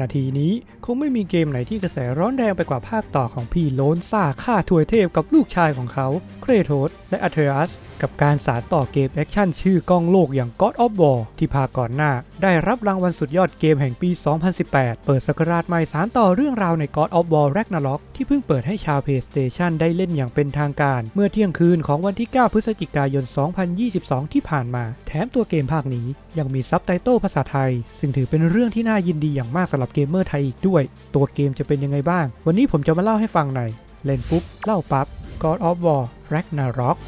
นาทีนี้คงไม่มีเกมไหนที่กระแสร้อนแรงไปกว่าภาคต่อของพี่โลนซ่าฆ่าถวยเทพกับลูกชายของเขาเครโทสและอัเทรัสกับการสารต่อเกมแอคชั่นชื่อกล้องโลกอย่าง God of War ที่ภาคก่อนหน้า ได้รับรางวัลสุดยอดเกมแห่งปี 2018 เปิดสกราชใหม่สารต่อเรื่องราวใน God of War Ragnarok ที่เพิ่งเปิดให้ชาว PlayStation ได้เล่นอย่างเป็นทางการ เมื่อเที่ยงคืนของวันที่ 9 พฤศจิกายน 2022 ที่ผ่านมา แถมตัวเกมภาคนี้ยังมีซับไตเติลภาษาไทย ซึ่งถือเป็นเรื่องที่น่ายินดีอย่างมากสำหรับเกมเมอร์ไทยอีกด้วย ตัวเกมจะเป็นยังไงบ้าง วันนี้ผมจะมาเล่าให้ฟังในเล่นปุ๊บเล่าปั๊บ God of War Ragnarok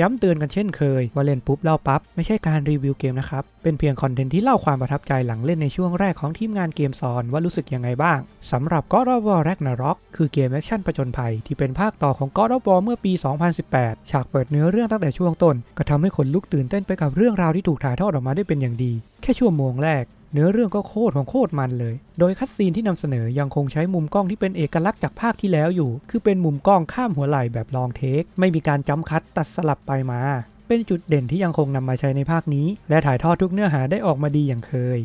ย้ำเตือนกันเช่นเคยว่าเล่นปุ๊บเล่าปั๊บไม่ใช่การรีวิวเกมนะครับ เป็นเพียงคอนเทนต์ที่เล่าความประทับใจหลังเล่นในช่วงแรกของทีมงานเกมซอนว่ารู้สึกยังไงบ้างสำหรับ God of War Ragnarok คือเกมแอคชั่นประจนภัยที่เป็นภาคต่อของ God of War เมื่อปี 2018 ฉากเปิดเนื้อเรื่องตั้งแต่ช่วงต้น ก็ทำให้คนลุกตื่นเต้นไปกับเรื่องราวที่ถูกถ่ายทอดออกมาได้เป็นอย่างดี ค่ชั่วโมงแรก เนื้อเรื่องก็โคตรของโคตรมันเลย โดยคัดซีนที่นำเสนอยังคงใช้มุมกล้องที่เป็นเอกลักษณ์จากภาคที่แล้วอยู่ คือเป็นมุมกล้องข้ามหัวไหล่แบบลองเทค ไม่มีการจ้ำคัดตัดสลับไปมาเป็นจุดเด่นที่ยังคงนำมาใช้ในภาคนี้ และถ่ายทอดทุกเนื้อหาได้ออกมาดีอย่างเคย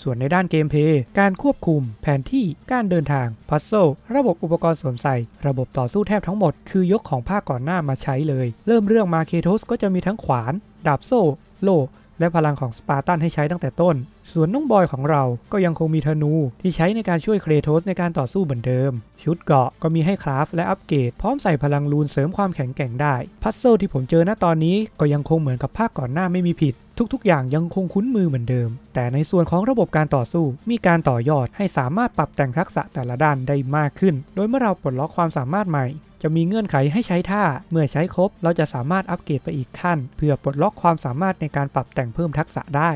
ส่วนในด้านเกมเพลย์การควบคุม แผนที่ การเดินทาง พัซโซระบบอุปกรณ์สวมใส่ ระบบต่อสู้แทบทั้งหมด คือยกของภาคก่อนหน้ามาใช้เลย เริ่มเรื่องมาเคโทสก็จะมีทั้งขวาน ดาบโซ่ โล่ และพลังของสปาร์ตันให้ใช้ตั้งแต่ต้น ส่วนน้องบอยของเราก็ยังคงมีธนูที่ใช้ในการช่วยเครโทสในการต่อสู้เหมือนเดิม ชุดเกราะก็มีให้คราฟและอัปเกรดพร้อมใส่พลังลูนเสริมความแข็งแกร่งได้ พัซโซที่ผมเจอณตอนนี้ก็ยังคงเหมือนกับภาคก่อนหน้าไม่มีผิด ทุกๆ อย่างยังคงคุ้นมือเหมือนเดิม แต่ในส่วนของระบบการต่อสู้มีการต่อยอดให้สามารถปรับแต่งทักษะแต่ละด้านได้มากขึ้น โดยเมื่อเราปลดล็อกความสามารถใหม่ จะมีเงื่อนไขให้ใช้ท่า เมื่อใช้ครบ เราจะสามารถอัปเกรดไปอีกขั้น เพื่อปลดล็อกความสามารถในการปรับแต่งเพิ่มทักษะได้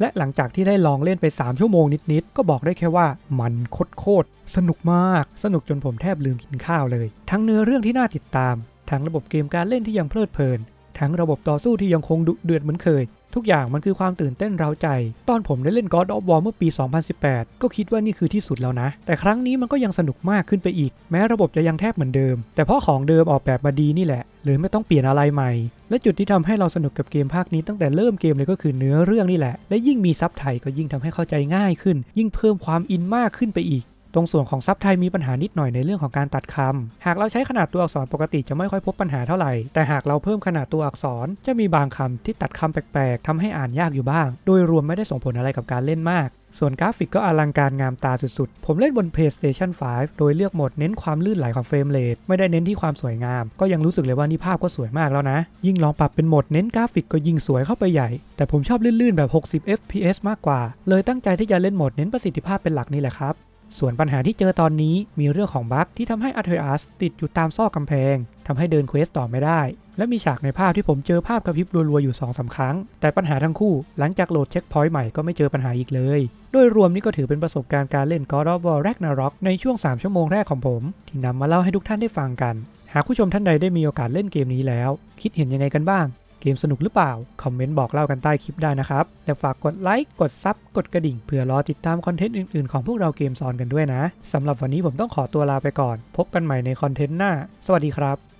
และหลังจากที่ได้ลองเล่นไป 3 ชั่วโมงนิดๆ ก็บอกได้แค่ว่ามันโคตรสนุกมาก สนุกจนผมแทบลืมกินข้าวเลย ทั้งเนื้อเรื่องที่น่าติดตาม ทั้งระบบเกมการเล่นที่ยังเพลิดเพลินทั้งระบบต่อสู้ที่ยังคงดุเดือดเหมือนเคย ทุกอย่างมันคือความตื่นเต้นเร้าใจ ตอนผมได้เล่น God of War เมื่อปี 2018 ก็คิดว่านี่คือที่สุดแล้วนะ แต่ครั้งนี้มันก็ยังสนุกมากขึ้นไปอีก แม้ระบบจะยังแทบเหมือนเดิม แต่เพราะของเดิมออกแบบมาดีนี่แหละ เลยไม่ต้องเปลี่ยนอะไรใหม่ และจุดที่ทำให้เราสนุกกับเกมภาคนี้ตั้งแต่เริ่มเกมเลยก็คือเนื้อเรื่องนี่แหละ และยิ่งมีซับไทยก็ยิ่งทำให้เข้าใจง่ายขึ้น ยิ่งเพิ่มความอินมากขึ้นไปอีก ตรงส่วนของซับไทยมีปัญหานิดหน่อยในเรื่องของการตัดคำหากเราใช้ขนาดตัวอักษรปกติจะไม่ค่อยพบปัญหาเท่าไหร่ แต่หากเราเพิ่มขนาดตัวอักษรจะมีบางคำที่ตัดคำแปลกๆทำให้อ่านยากอยู่บ้าง โดยรวมไม่ได้ส่งผลอะไรกับการเล่นมาก ส่วนกราฟิกก็อลังการงามตาสุดๆ ผมเล่นบน PlayStation 5 โดยเลือกโหมดเน้นความลื่นไหลของเฟรมเรทไม่ได้เน้นที่ความสวยงาม ก็ยังรู้สึกเลยว่านี่ภาพก็สวยมากแล้วนะ ยิ่งลองปรับเป็นโหมดเน้นกราฟิกก็ยิ่งสวยเข้าไปใหญ่ แต่ผมชอบลื่นๆแบบ 60 fps มากกว่า เลยตั้งใจที่จะเล่นโหมดเน้นประสิทธิภาพเป็นหลักนี่แหละครับ ส่วนปัญหาที่เจอตอนนี้มีเรื่องของบั๊กที่ทำให้อั t เทอัสติดอยู่ตามซอกกำแพงทำให้เดินเควสต่อไม่ได้ และมีฉากในภาพที่ผมเจอภาพกระพริบรัวๆอยู่2อสาครั้ง แต่ปัญหาทั้งคู่หลังจากโหลดเช็คพอยต์ใหม่ก็ไม่เจอปัญหาอีกเลย โดยรวมนี่ก็ถือเป็นประสบการณ์การเล่น God of War Ragnarok ในช่วง 3 ชั่วโมงแรกของผม ที่นำมาเล่าให้ทุกท่านได้ฟังกัน หากผู้ชมท่านใดได้มีโอกาสเล่นเกมนี้แล้ว คิดเห็นยังไงกันบ้าง เกมสนุกหรือเปล่า คอมเมนต์บอกเล่ากันใต้คลิปได้นะครับ และฝากกดไลค์ กดซับ กดกระดิ่ง เพื่อรอติดตามคอนเทนต์อื่นๆ ของพวกเราเกมซอนกันด้วยนะ สำหรับวันนี้ผมต้องขอตัวลาไปก่อน พบกันใหม่ในคอนเทนต์หน้า สวัสดีครับ